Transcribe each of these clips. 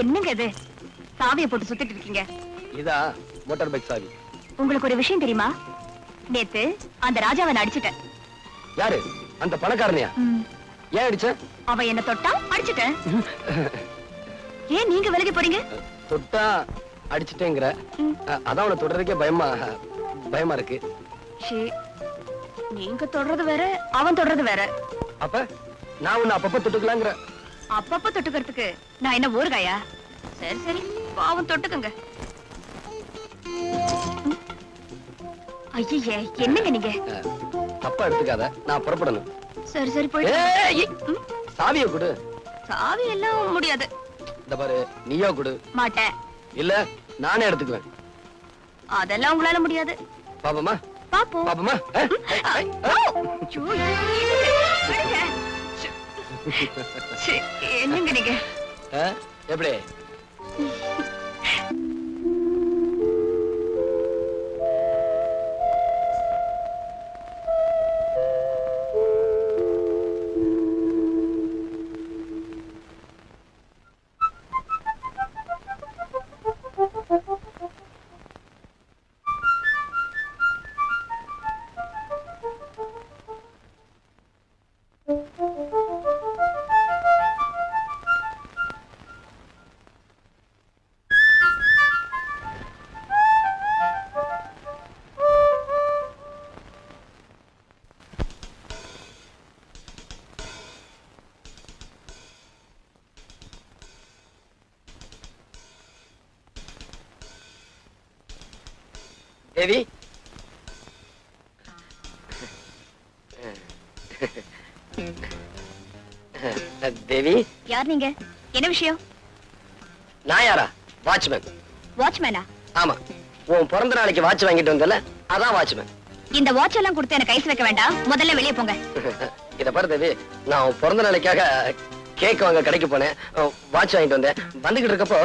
என்னங்க இது? சாவியை போட்டு சுத்திட்டு இருக்கீங்க. இதா மோட்டார் பைக் சாவி. உங்களுக்கு ஒரு விஷயம் தெரியுமா? நேத்து அந்த ராஜாவை நான் அடிச்சிட்டேன். யாரு? அந்த பணக்காரனையா? ஏன் அடிச்ச? அவ என்ன தொட்டா அடிச்சிட்டேன். ஏன் நீங்க விலகி போறீங்க? தொட்டா அடிச்சிட்டேங்கிற. அதான் உன தொடர்றதுக்கே பயமா பயமா இருக்கு. நீங்க தொடறது வேற அவன் தொடறது வேற. அப்ப நான் உன்னை அப்பப்ப தொட்டுக்கலாங்கிற. அப்பப்ப தொட்டுக்கிறதுக்கு. நான் என்ன ஊறுகாயா? சரி சரி. பாவம் தொட்டுக்குங்க. ம். ஐயையே என்னங்க நீங்க? தப்பா எடுத்துக்காத. நான் புறப்படணும். சரி சரி ம், சாவியை கொடு. சாவி எல்லாம் முடியாது. இந்த பாரு நீயா கொடு. மாட்டேன். இல்ல நானே எடுத்துக்குவேன். அதெல்லாம் உங்களால முடியாது. பாப்பமா? பாப்போம். பாப்பமா? என்னங்க நீங்க? எப்படி? தேவி தேவி யார் நீங்க? என்ன விஷயம்? நான் யாரா? வாட்ச்மேன் வாட்ச்மேனா ஆமா. உன் பிறந்த நாளைக்கு வாட்ச் வாங்கிட்டு வந்தல அதான் வாட்ச்மேன் இந்த வாட்ச் எல்லாம் கொடுத்து எனக்கு ஐஸ் வைக்க வேண்டாம். முதல்ல வெளியே போங்க. இத பாரு தேவி நான் உன் பிறந்த நாளைக்காக கேக் வாங்க கடைக்கு போனேன். வாட்ச் வாங்கிட்டு வந்தேன். வந்துகிட்டு இருக்கப்போ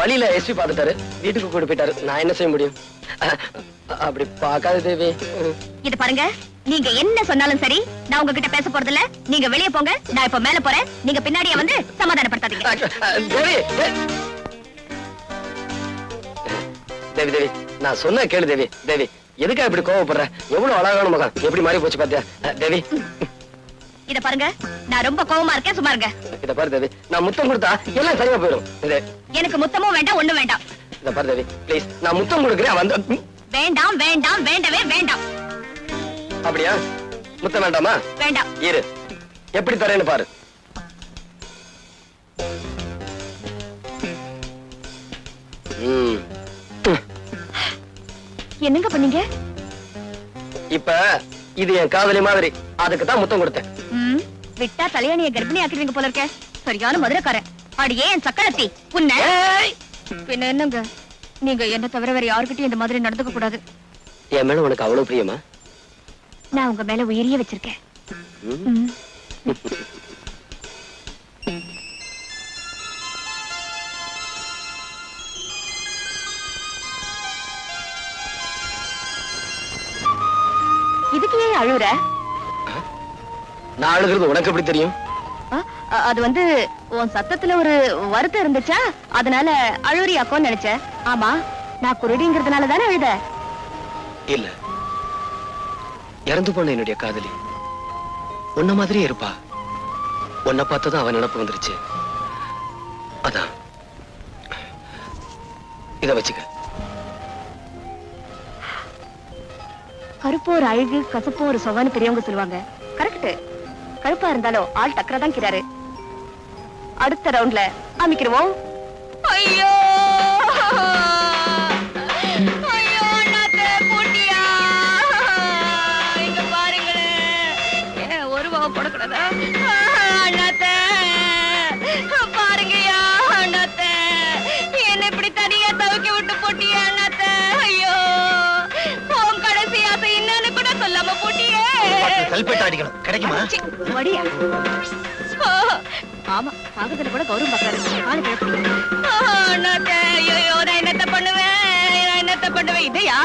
வழியில எஸ்பி பார்த்துட்டாரு. வீட்டுக்கு கூட்டு போயிட்டாரு. நான் என்ன செய்ய முடியும்? அப்படி பார்க்காத தேவி. இது பாருங்க நீங்க என்ன சொன்னாலும் சரி நான் உங்ககிட்ட பேச போறது இல்ல நீங்க வெளியே போங்க நான் இப்ப மேல போறேன். நீங்க பின்னாடியே வந்து சமாதானப்படுத்தாதீங்க. தேவி தேவி. தேவி நான் சொன்ன கேளு தேவி தேவி. எதுக்கா இப்படி கோவப்படுற? எவ்வளவு அழகான முகம். எப்படி மாறி போச்சு பாத்தியா? அஹ், தேவி. இத பாருங்க நான் ரொம்ப கோவமா இருக்கேன் சும்மா இருங்க. இத பாரு தேவி நான் முத்தம் கொடுத்தா எல்லாம் சரியா போயிடும். இது. எனக்கு முத்தமும் வேண்டாம் ஒண்ணும் வேண்டாம். இத பாரு தேவி ப்ளீஸ் நான் முத்தம் கொடுக்குறேன் வந்து வேண்டாம் வேண்டாம் வேண்டவே வேண்டாம். அப்படியா? முத்தம் வேண்டாமா? வேண்டாம். இரு. எப்படி தரேன்னு பாரு. என்னங்க பண்ணீங்க? இப்ப இது என் காதலி மாதிரி. அதுக்கு தான் முத்தம் கொடுத்தேன். விட்டா தலையாணிய கர்ப்பிணி ஆக்கிடுவீங்க போல இருக்க. சரியான மதுரைக்காரன். அடியே என் சக்கரத்தி. உன்ன! பின்ன என்னங்க? நீங்க என்ன தவிர வேற யாருக்கிட்டையும் இந்த மாதிரி நடந்துக்க கூடாது. என் மேல உனக்கு அவ்வளவு பிரியமா? நான் உங்க மேல உயிரிய வச்சிருக்கேன். இதுக்கு ஏன் அழுகுற நான் அழுகிறது உனக்கு எப்படி தெரியும்? அது வந்து உன் சத்தத்துல ஒரு வருத்தம் இருந்துச்சா? அதனால அழுறியாக்கோன்னு நினைச்சேன். ஆமா நான் குருடிங்கிறதுனால தானே அழுத? இல்ல. இறந்து போன என்னுடைய காதலி. உன்ன மாதிரியே இருப்பா. உன்னை பார்த்ததும் அவன் நினப்பு வந்துருச்சு. அதான். இத வச்சுக்க. கருப்பு ஒரு அழகு கசப்பு ஒரு சொவன்னு பெரியவங்க சொல்லுவாங்க. கரெக்ட் கருப்பா இருந்தாலும் ஆள் டக்கரா தான் கிறாரு. அடுத்த ரவுண்ட்ல அமைக்கிருவோம். ஐயோ! சல்பேட் அடிக்கணும். கிடைக்குமா? வடியா. ஆமா காகத்துல கூட கௌரவம் பாக்குறாரு காலு நான் என்னத்த பண்ணுவேன்? நான் என்னத்த பண்ணுவேன்? இதையா?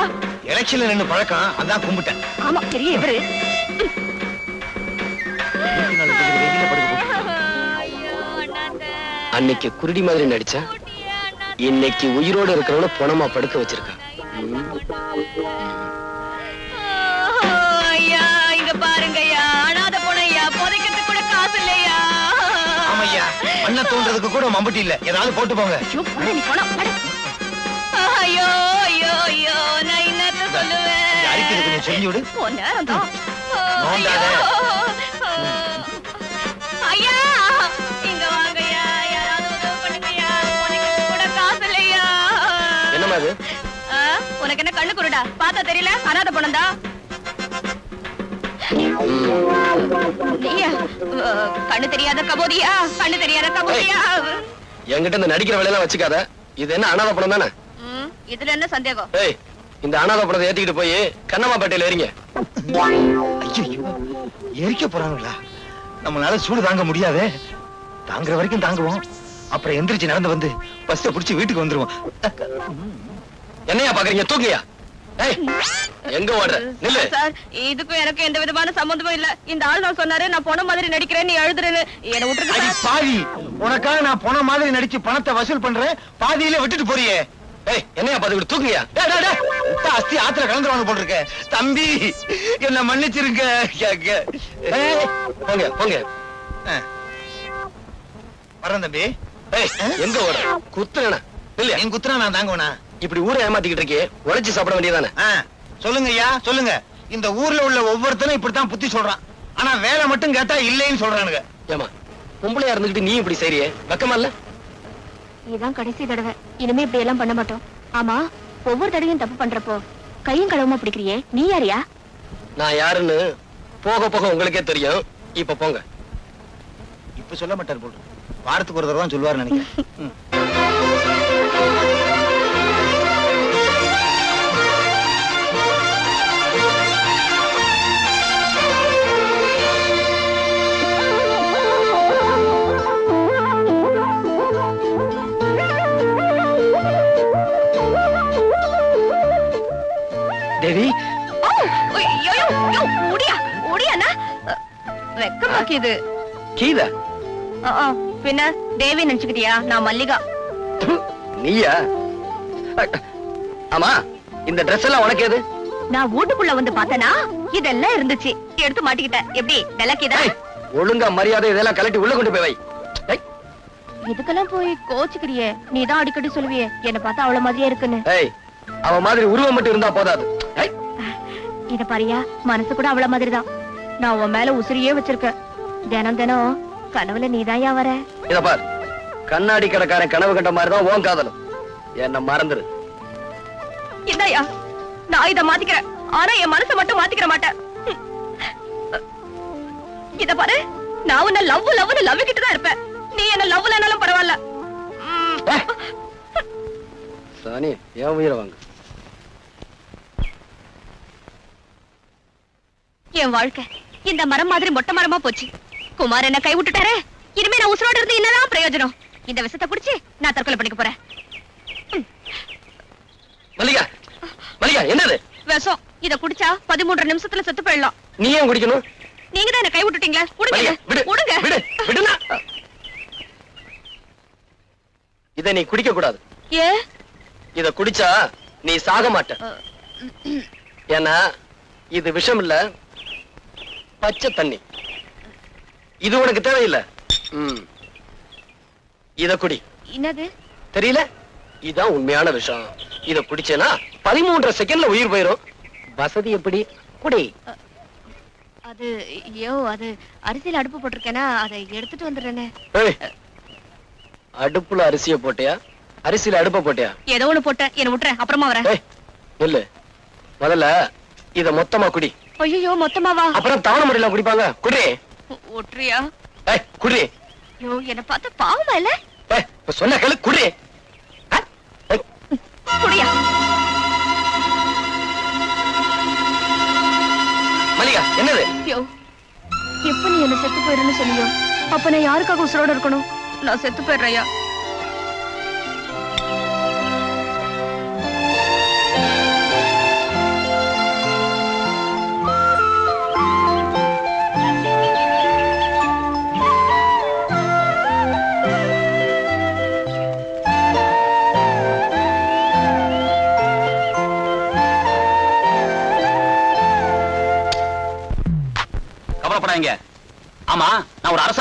எலெக்ஷன்ல நின்னு பழக்கம் அதான் கும்பிட்டேன். ஆமா பெரிய இவரு. அன்னைக்கு குருடி மாதிரி நடிச்சேன் இன்னைக்கு உயிரோட இருக்கிறவன பணமா படுக்க வச்சிருக்கேன் மண்ண தோன்றதுக்கு கூட மம்பட்டி இல்ல. ஏதாவது போட்டு போங்க. ஐயோ. ஐயோ ஐயோ நான் என்னத்த சொல்லுவேன். இந்த அரிக்குது கொஞ்சம் செஞ்சு விடு. உன் நேரம்தான். நோண்டாத. ஐயா இங்க வாங்கய்யா. யாராவது உதவி பண்ணுங்கய்யா. உனக்கு கூட காசு இல்லையா. என்னம்மா இது? ஆ, உனக்கு என்ன கண்ணு குருடா? பார்த்தா தெரியல? அனாதை அஹ், கண்ணு தெரியாத கபோதியா? கண்ணு தெரியாத கபோதியா? என்கிட்ட இந்த நடிக்கிற வேலையெல்லாம் வச்சுக்காத. இது என்ன அனாதை படம் தானே இதுல என்ன சந்தேகம்? ஏய் இந்த அனாதை படத்தை ஏத்திக்கிட்டு போய் கண்ணம்மா பேட்டையில ஏறிங்க. ஐயோ எரிக்க போறாங்களா நம்மளால சூடு தாங்க முடியாதே. தாங்குற வரைக்கும் தாங்குவோம். அப்புறம் எந்திரிச்சு நடந்து வந்து பஸ்ஸ புடிச்சு வீட்டுக்கு வந்துருவோம். என்னையா பாக்குறீங்க? தூக்கியா? எங்க ஓடுற? நில்லு. சார் இதுக்கும் எனக்கு எந்த விதமான சம்பந்தமும் இல்ல. இந்த ஆள் சொன்னாரு நான் போன மாதிரி நடிக்கிறேன் நீ எழுதுறேன்னு என்ன விட்டுருக்கு. பாவி. உனக்காக நான் போன மாதிரி நடிச்சு பணத்தை வசூல் பண்றேன் பாதியில விட்டுட்டு போறியே. ஏய் என்னையா டேய். உப்பா அஸ்தி ஆத்துல கலந்துருவாங்க போல் இருக்க தம்பி என்ன மன்னிச்சிருங்க. போங்க போங்க. வரேன் தம்பி. ஏய் எங்க ஓடுற? குத்துறேனா? நில்லு. என் குத்துறா நான் தாங்குவனா? இப்படி ஊரை ஏமாத்திக்கிட்டு இருக்கே உழைச்சு சாப்பிட வேண்டியதானே சொல்லுங்க ஐயா சொல்லுங்க. இந்த ஊர்ல உள்ள ஒவ்வொருத்தனும் இப்படித்தான் புத்தி சொல்றான். ஆனா வேலை மட்டும் கேட்டா இல்லைன்னு சொல்றானுங்க. ஏமா பொம்பளையா இருந்துகிட்டு நீ இப்படி செய்றியே? வெக்கமா இல்ல? இதான் கடைசி தடவை. இனிமே இப்படி எல்லாம் பண்ண மாட்டோம். ஆமா ஒவ்வொரு தடவையும் தப்பு பண்றப்போ கையும் கடவுமா பிடிக்கிறியே? நீ யாரியா? நான் யாருன்னு போக போக உங்களுக்கே தெரியும். இப்ப போங்க. இப்ப சொல்ல மாட்டார் போல் வாரத்துக்கு ஒரு தடவை தான் சொல்லுவார் நினைக்கிறேன். இது? கீதா? பின்ன தேவி நினைச்சுக்கிட்டியா? நான் மல்லிகா. நீயா? ஆமா இந்த Dress எல்லாம் உனக்கு எது? நான் வீட்டுக்குள்ள வந்து பார்த்தனா? இதெல்லாம் இருந்துச்சு. எடுத்து மாட்டிக்கிட்டேன். எப்படி? விளக்கிதா? ஒழுங்கா மரியாதை இதெல்லாம் கலட்டி உள்ள கொண்டு போய் வை. இதுக்கெல்லாம் போய் கோச்சுக்கிறியே. நீ தான் அடிக்கடி சொல்லுவியே. என்ன பார்த்தா அவ்வளவு மாதிரியே இருக்குன்னு. அவ மாதிரி உருவம் மட்டும் இருந்தா போதாது. இத பாரியா மனசு கூட அவள மாதிரிதான். நான் உன் மேல உசிரியே வச்சிருக்கேன். தினம் தினம் கனவுல நீதாயா வர. இத பார். கண்ணாடி கடைக்காரன் கனவு கண்ட மாதிரி தான் உன் காதலும். என்ன மறந்துரு. இந்தாயா நான் இத மாத்திக்கிறேன். ஆனா என் மனசை மட்டும் மாத்திக்கிற மாட்டேன். இத பாரு. நான் உன்ன லவ் லவ்னு லவ் கிட்ட தான் இருப்பேன். நீ என்ன லவ்லனாலும் பரவாயில்ல. ம். ஏய். சாணி என் உயிரை வாங்க. என் வாழ்க்கை இந்த மரம் மாதிரி மொட்டை மரமா போச்சு. குமார் என்ன கை விட்டுட்டாரே இனிமே நான் உசுரோட இருந்து என்னதான் பிரயோஜனம்? இந்த விஷத்தை குடிச்சு நான் தற்கொலை பண்ணிக்க போறேன். மல்லிகா மல்லிகா என்னது? விஷம். இத குடிச்சா பதிமூன்று நிமிஷத்துல செத்து போயிடலாம். நீ ஏன் குடிக்கணும்? நீங்க தான் என்ன கை விட்டுட்டீங்களே விடு விடுங்க விடு விடுனா. இத நீ குடிக்க கூடாது ஏ? இத குடிச்சா நீ சாக மாட்ட. ஏன்னா இது விஷம் இல்ல பச்சை தண்ணி. இது உனக்கு தேவையில்லை. ம். இத குடி. என்னது? தெரியல? இதான் உண்மையான விஷம். இத குடிச்சேனா பதிமூன்றரை செகண்ட்ல உயிர் போயிரும். வசதி எப்படி? குடி. அது ஐயோ அது அரிசியில அடுப்பு போட்டிருக்கேனா? அதை எடுத்துட்டு வந்துடுறேனே. ஏய், அடுப்புல அரிசிய போட்டியா? அரிசியில அடுப்ப போட்டியா? ஏதோ ஒண்ணு போட்டேன். என்ன விட்டுறேன் அப்புறமா வரேன். ஏய் நில்லு. முதல்ல இத மொத்தமா குடி. ஐயோ மொத்தமாவா அப்புறம் தவணை முறையில குடிப்பாங்க. குடி. ஒட்டுறியா ஏய் குடி ஐயோ என்ன பார்த்தா பாவமா இல்ல? ஏய் இப்ப சொன்ன கேளு குடி குடியா? மல்லிகா என்னது? ஐயோ எப்ப நீ என்ன செத்து போயிருன்னு சொன்னியோ? அப்ப நான் யாருக்காக உசுரோட இருக்கணும்? நான் செத்து போயிடுறையா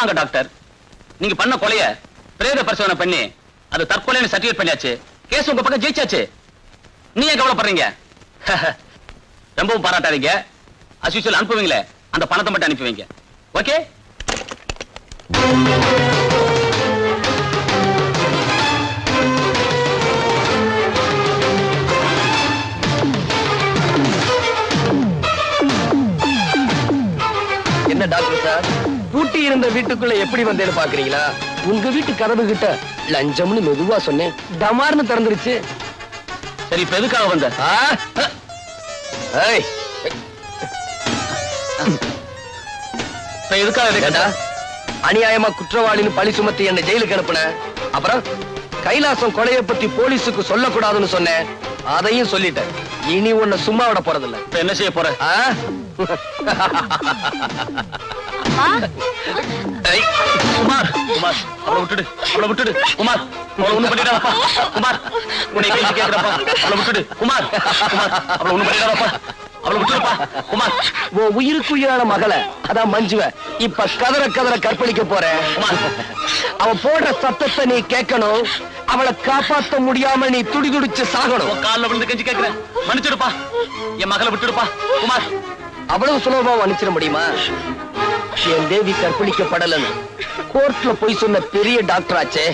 நான் டாக்டர். நீங்க பண்ண கொலைய பிரேத பரிசோதனை பண்ணி அது தற்கொலைன்னு சர்டிஃபிகேட் பண்ணியாச்சு. கேஸ் உங்க பக்கம் ஜெயிச்சாச்சு. நீ ஏன் கவலைப்படுறீங்க. ரொம்பவும் பாராட்டாதீங்க. அஸ்யூஷுவல் அனுப்புவீங்களே. அந்த பணத்தை மட்டும் அனுப்பிவிங்க. ஓகே என்ன டாக்டர் சார்? பூட்டி இருந்த வீட்டுக்குள்ள எப்படி வந்தேன்னு பாக்குறீங்களா? உங்க வீட்டு கதவு கிட்ட லஞ்சம்னு மெதுவா சொன்னேன். டமார்னு திறந்துருச்சு. சரி இப்ப எதுக்காக வந்த? இப்ப எதுக்காக? அநியாயமா குற்றவாளின்னு பழி சுமத்தி என்ன ஜெயிலுக்கு அனுப்புன. அப்புறம் கைலாசம் கொலைய பத்தி போலீஸுக்கு சொல்லக்கூடாதுன்னு சொன்னேன். அதையும் சொல்லிட்டேன். இனி உன்னை சும்மா விட போறதில்ல. இப்ப என்ன செய்ய போற? குமார் குமார் அவளை விட்டுடு அவளை விட்டுடு குமார் அவளை ஒண்ணு பண்ணிடாதப்பா குமார் உன்னை கழிச்சு கேக்குறப்பா அவளை விட்டுடு குமார் குமார் அவளை ஒண்ணு பண்ணிடாதப்பா அவளை விட்டுடுப்பா குமார். உன் உயிருக்கு உயிரான மகளை அதான் மஞ்சுவ. இப்ப கதற கதற கற்பழிக்க போறேன். அவ போடுற சத்தத்தை நீ கேட்கணும். அவளை காப்பாத்த முடியாம நீ துடிதுடிச்சு சாகணும். உன் கால்ல விழுந்து கெஞ்சி கேக்குறேன் மன்னிச்சிடுப்பா. என் மகளை விட்டுடுப்பா குமார். அவ்வளவு சுலபமா மன்னிச்சிட முடியுமா? என் தேவி கற்பழிக்கப்படலன்னு கோர்ட்ல போய் சொன்ன பெரிய டாக்டர் ஆச்சே.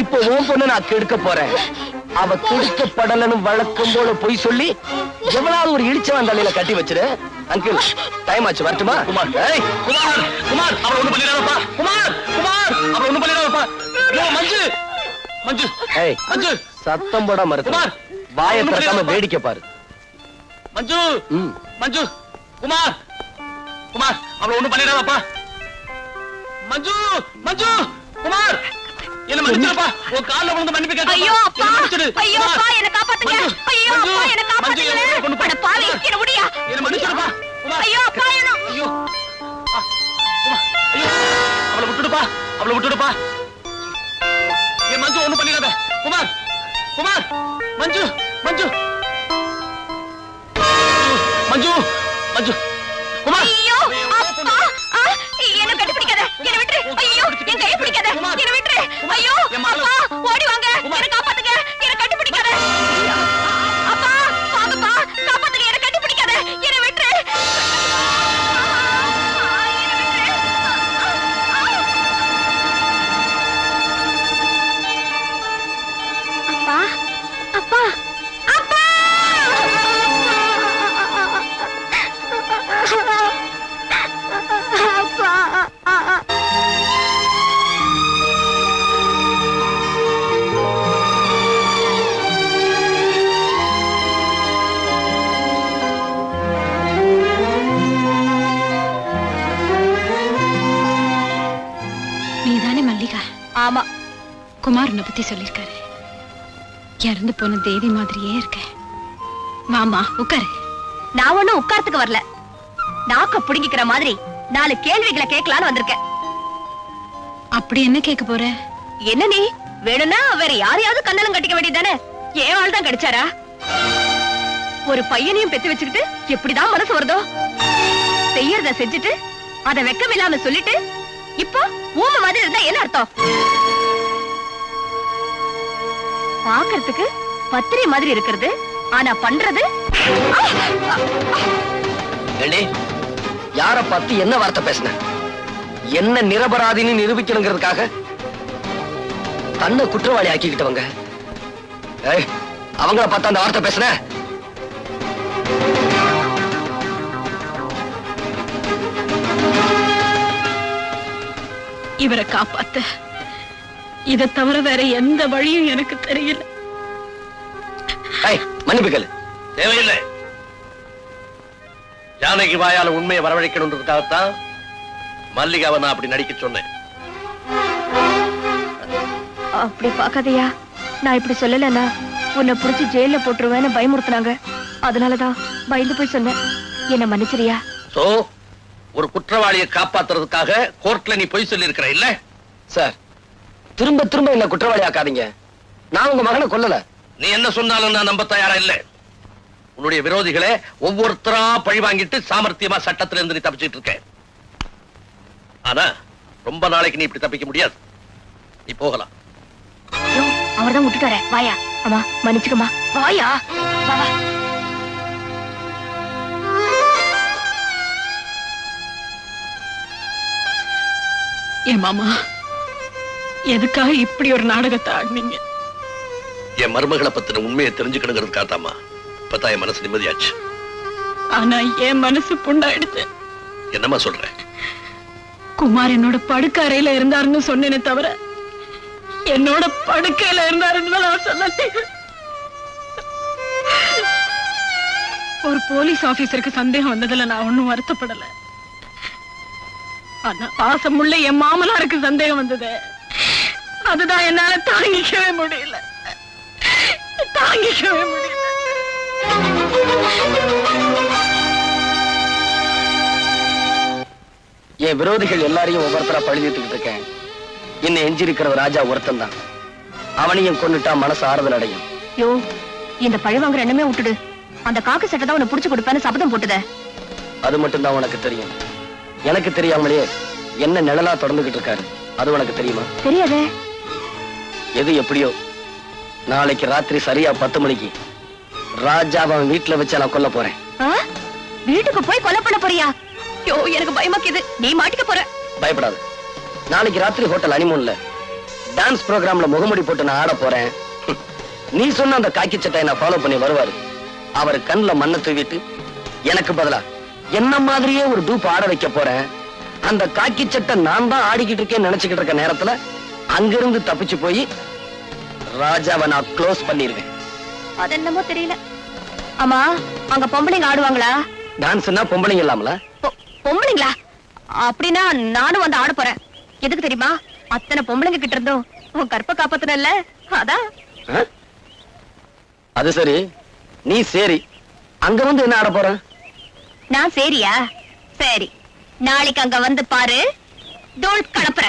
இப்போ உன் பொண்ணு நான் கெடுக்க போறேன். அவ கெடுக்கப்படலன்னு வழக்கம் போல பொய் சொல்லி எவ்வளவு ஒரு இடிச்சவன் தலையில கட்டி வச்சிரு. அங்கிள் டைம் ஆச்சு வரட்டுமா? குமார். ஏய், குமார் குமார் அவளை ஒண்ணு பண்ணிடாதப்பா. குமார் குமார் அவளை ஒண்ணு பண்ணிடாதப்பா. மஞ்சு மஞ்சு ஏய், மஞ்சு. சத்தம் போட மறுத்து குமார். வாயை திறக்காம வேடிக்கை பாரு. மஞ்சு. மஞ்சு குமார். குமார் அவளை ஒண்ணு பண்ணிடாதப்பா. மஞ்சு மஞ்சு குமார். என்ன மன்னிச்சிருப்பா உன் கால்ல விழுந்து மன்னிப்பு கேட்டா ஐயோ அப்பா. மன்னிச்சிடு. ஐயோ குமார். அப்பா என்ன காப்பாத்துங்க. மஞ்சு, ஐயோ மஞ்சு, அப்பா என்ன மஞ்சு, என்னை காப்பாத்துங்க கொண்டு போ. அட பாவி என்ன முடியா? என்ன மன்னிச்சிடுப்பா. குமார். ஐயோ அப்பா என்ன ஐயோ. ஆ, குமார், ஐயோ. அவளை விட்டுடுப்பா. அவளை விட்டுடுப்பா. என் மஞ்சு ஒண்ணு பண்ணிடாத. குமார். குமார். மஞ்சு மஞ்சு. மஞ்சு மஞ்சு. குமார். என் கையை பிடிக்காத என்ன விட்டுரு. ஐயோ அப்பா ஓடி வாங்க. என்ன காப்பாத்துங்க. பத்தி சொல்லிருக்காரு. இறந்து போன தேவி மாதிரியே இருக்க. வாமா உட்காரு. நான் ஒண்ணும் உட்கார்த்துக்கு வரல. நாக்க புடுங்கிக்கிற மாதிரி நாலு கேள்விகளை கேட்கலான்னு வந்திருக்கேன். அப்படி என்ன கேட்க போற? என்ன நீ? வேணும்னா வேற யாரையாவது கண்ணலம் கட்டிக்க வேண்டியதானே ஏன் ஆள் தான் கிடைச்சாரா? ஒரு பையனையும் பெத்து வச்சுக்கிட்டு எப்படிதான் மனசு வருதோ? செய்யறத செஞ்சுட்டு அத வெக்கம் இல்லாம சொல்லிட்டு இப்போ ஊம மாதிரி இருந்தா என்ன அர்த்தம்? பாக்குறதுக்கு பத்திரி மாதிரி இருக்கிறது. ஆனா பண்றது? யார பார்த்து என்ன வார்த்தை பேசின? என்ன நிரபராதின்னு நிரூபிக்கணுங்கிறதுக்காக தன்னை குற்றவாளி ஆக்கிக்கிட்டவங்க. அவங்கள பார்த்து அந்த வார்த்தை பேசுன? இவரை காப்பாத்த. இதை தவிர வேற எந்த வழியும் எனக்கு தெரியல. ஏய் மன்னிப்பு கேளு. தேவையில்லை. ஜானகி வாயால உண்மையை வரவழைக்கணுன்றதுக்காகத்தான் மல்லிகாவை நான் அப்படி நடிக்க சொன்னேன். அப்படி பாக்காதயா நான் இப்படி சொல்லலன்னா உன்னை புடிச்சு ஜெயில போட்டுருவேன்னு பயமுறுத்துனாங்க. அதனாலதான் பயந்து போய் சொன்னேன். என்ன மன்னிச்சிரியா? சோ ஒரு குற்றவாளியை காப்பாத்துறதுக்காக கோர்ட்ல நீ பொய் சொல்லி இருக்கிற இல்ல? சார் திரும்ப திரும்ப என்ன குற்றவாளி ஆக்காதீங்க நான் உங்க மகனை கொல்லல. நீ என்ன சொன்னாலும் நான் நம்ப தயாரா இல்ல. உன்னுடைய விரோதிகளை ஒவ்வொருத்தரா பழி வாங்கிட்டு சாமர்த்தியமா சட்டத்துல இருந்து நீ தப்பிச்சிட்டு இருக்க. ஆனா ரொம்ப நாளைக்கு நீ இப்படி தப்பிக்க முடியாது. நீ போகலாம். அவர்தான் விட்டுட்டாரே வாயா. அம்மா மன்னிச்சுக்கம்மா. வாயா. வா வா. என் மாமா. எதுக்காக இப்படி ஒரு நாடகத்தை ஆடினீங்க? என் மருமகளை பத்தின உண்மையை தெரிஞ்சுக்கணுங்கிறதுக்காகத்தாம்மா இப்பதான் என் மனசு நிம்மதியாச்சு. ஆனா என் மனசு புண்டாயிடுச்சு என்னம்மா சொல்றேன் குமார் என்னோட படுக்க அறையில இருந்தாருன்னு சொன்னேனே தவிர என்னோட படுக்கையில இருந்தாருன்னு நான் சொன்னேன் ஒரு போலீஸ் ஆபீசருக்கு சந்தேகம் வந்ததுல நான் ஒண்ணும் வருத்தப்படல. ஆனா பாசமுள்ள என் மாமனாருக்கு சந்தேகம் வந்தது. அதுதான் என்னால தாங்கிக்கவே முடியல. தாங்கிக்கவே முடியல. என் விரோதிகள் எல்லாரையும் ஒவ்வொருத்தரா பழுதிட்டுக்கிட்டு இருக்கேன். இன்னும் எஞ்சி இருக்கிற ராஜா ஒருத்தன் தான் அவனையும் கொன்னுட்டா மனசு ஆறுதல் அடையும். யோ இந்த பழி வாங்குற எண்ணமே விட்டுடு. அந்த காக்கு சட்டை தான் உன்னை புடிச்சு கொடுப்பேன்னு சபதம் போட்டுதே. அது மட்டும் தான் உனக்கு தெரியும். எனக்கு தெரியாமலே என்ன நிழலா தொடர்ந்துகிட்டு இருக்காரு. அது உனக்கு தெரியுமா? தெரியாதே. எது எப்படியோ. நாளைக்கு ராத்திரி சரியா பத்து மணிக்கு. ராஜாவை அவன் வீட்டுல வச்சு நான் கொல்ல போறேன்? வீட்டுக்கு போய் கொலை பண்ண போறியா? யோ எனக்கு பயமாக்குது. நீ மாட்டிக்க போற. பயப்படாது. நாளைக்கு ராத்திரி ஹோட்டல் அனிமூன்ல டான்ஸ் ப்ரோக்ராம்ல முகமுடி போட்டு நான் ஆட போறேன். நீ சொன்ன அந்த காக்கி சட்டையை நான் ஃபாலோ பண்ணி வருவாரு. அவர் கண்ணுல மண்ணை தூவிட்டு எனக்கு பதிலா என்ன மாதிரியே ஒரு டூப் ஆட வைக்க போறேன்? அந்த காக்கி சட்டை நான் தான் ஆடிக்கிட்டு இருக்கேன்னு நினைச்சுக்கிட்டு இருக்க நேரத்துல அங்கிருந்து தப்பிச்சு போய் ராஜாவை நான் க்ளோஸ் பண்ணிருவேன். அது என்னமோ தெரியல. ஆமா அங்க பொம்பளைங்க ஆடுவாங்களா? டான்ஸ்னா பொம்பளைங்க இல்லாமல? பொம்பளைங்களா? அப்படின்னா நானும் வந்து ஆட போறேன். எதுக்கு தெரியுமா? அத்தனை பொம்பளைங்க கிட்ட இருந்தும் உன் கற்ப காப்பாத்தனல்ல? அதான்? அது சரி. நீ சரி. அங்க வந்து என்ன ஆட போற? நான் சரியா? சரி. நாளைக்கு அங்க வந்து பாரு. தோல் கலப்புறேன்.